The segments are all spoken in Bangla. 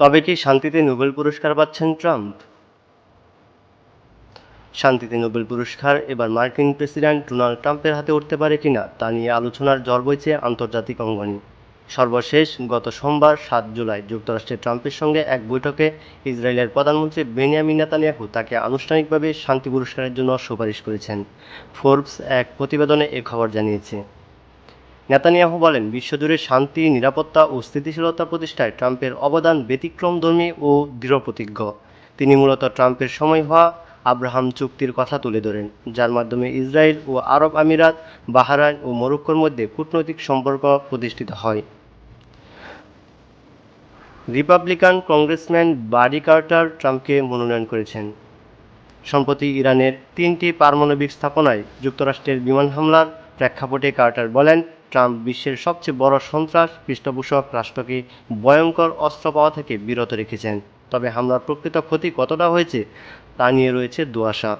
তবে কি শান্তিতে নোবেল পুরস্কার পাচ্ছেন ট্রাম্প? শান্তিতে নোবেল পুরস্কার এবার মার্কিন প্রেসিডেন্ট ডোনাল্ড ট্রাম্পের হাতে উঠতে পারে কিনা তা নিয়ে আলোচনার ঝড় বইছে আন্তর্জাতিক অঙ্গনে। সর্বশেষ, গত সোমবার, সাত জুলাই, যুক্তরাষ্ট্রের ট্রাম্পের সঙ্গে এক বৈঠকে ইসরায়েলের প্রধানমন্ত্রী বেনিয়ামিন নেতানিয়াহু তাকে আনুষ্ঠানিকভাবে শান্তি পুরস্কারের জন্য সুপারিশ করেছেন। ফোর্বস এক প্রতিবেদনে এ খবর জানিয়েছে। নেতানিয়াহু বলেন, বিশ্বজুড়ে শান্তি, নিরাপত্তা ও স্থিতিশীলতা প্রতিষ্ঠায় ট্রাম্পের অবদান ব্যতিক্রমধর্মী ও দৃঢ়প্রতিজ্ঞ। তিনি মূলত ট্রাম্পের সময় হওয়া আব্রাহাম চুক্তির কথা তুলে ধরেন, যার মাধ্যমে ইসরায়েল ও আরব আমিরাত, বাহারাইন ও মরক্কোর মধ্যে কূটনৈতিক সম্পর্ক প্রতিষ্ঠিত হয়। রিপাবলিকান কংগ্রেসম্যান বারি কার্টার ট্রাম্পকে মনোনয়ন করেছেন। সম্প্রতি ইরানের তিনটি পারমাণবিক স্থাপনায় যুক্তরাষ্ট্রের বিমান হামলার প্রেক্ষাপটে কার্টার বলেন ট্রাম্প বিশ্বের সবচেয়ে বড় সন্ত্রাস পৃষ্ঠপোষক রাষ্ট্রকে ভয়ঙ্কর অস্ত্র পাওয়া থেকে বিরত রেখেছেন। তবে হামলার প্রকৃত ক্ষতি কতটা হয়েছে তা নিয়ে রয়েছে দুয়াশা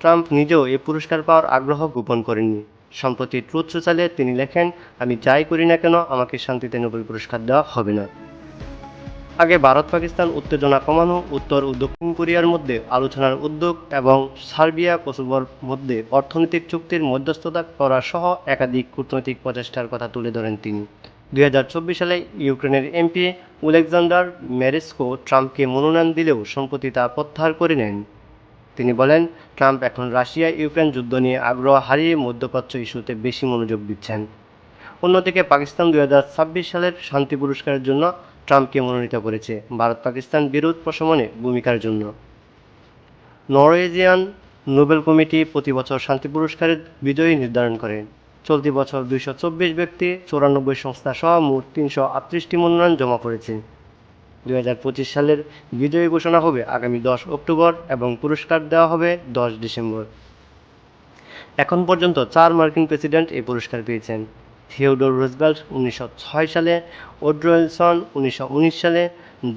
ট্রাম্প নিজেও এ পুরস্কার পাওয়ার আগ্রহ গোপন করেননি। সম্প্রতি ট্রুথ সোশ্যালে তিনি লেখেন, আমি যাই করি না কেন, আমাকে শান্তিতে নোবেল পুরস্কার দেওয়া হবে না। আগে ভারত, পাকিস্তান, উত্তেজনা কমানো, উত্তর ও দক্ষিণ কোরিয়ার মধ্যে আলোচনার উদ্যোগ এবং সার্বিয়া, কোসোভোর মধ্যে অর্থনৈতিক চুক্তির মধ্যস্থতা করা সহ একাধিক কূটনৈতিক প্রচেষ্টার কথা তুলে ধরেন তিনি। দুই সালে ইউক্রেনের এমপি ওলেকজান্ডার ম্যারেস্কো ট্রাম্পকে মনোনয়ন দিলেও সম্প্রতি তা প্রত্যাহার করে নেন। তিনি বলেন, ট্রাম্প এখন রাশিয়া ইউক্রেন যুদ্ধ নিয়ে আগ্রহ হারিয়ে মধ্যপ্রাচ্য ইস্যুতে বেশি মনোযোগ দিচ্ছেন। অন্যদিকে পাকিস্তান দুই হাজার ছাব্বিশ সালের শান্তি পুরস্কারের জন্য ট্রাম্পকে মনোনীত করেছে। ভারত পাকিস্তান বিরোধ প্রশমনে ভূমিকার জন্য। নরওয়েজিয়ান নোবেল কমিটি প্রতি বছর শান্তি পুরস্কারের বিজয়ী নির্ধারণ করে। চলতি বছর দুইশো চব্বিশ ব্যক্তি চৌরানব্বই সংস্থা সহ মোট তিনশো আটত্রিশটি মনোনয়ন জমা করেছে। দুই হাজার পঁচিশ সালের বিজয়ী ঘোষণা হবে আগামী দশ অক্টোবর এবং পুরস্কার দেওয়া হবে দশ ডিসেম্বর। এখন পর্যন্ত চার মার্কিন প্রেসিডেন্ট এই পুরস্কার পেয়েছেন। থিওডোর রুজভেল্ট উনিশশো ছয় সালে, ওড্রো উইলসন উনিশশো উনিশ সালে,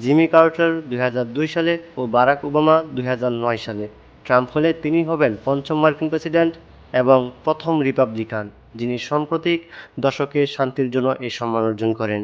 জিমি কার্টার দুই হাজার দুই সালে ও বারাক ওবামা দুই নয় সালে। ট্রাম্প হলে তিনি হবেন পঞ্চম মার্কিন প্রেসিডেন্ট এবং প্রথম রিপাবলিকান, যিনি সাম্প্রতিক দশকে শান্তির জন্য এই সম্মান অর্জন করেন।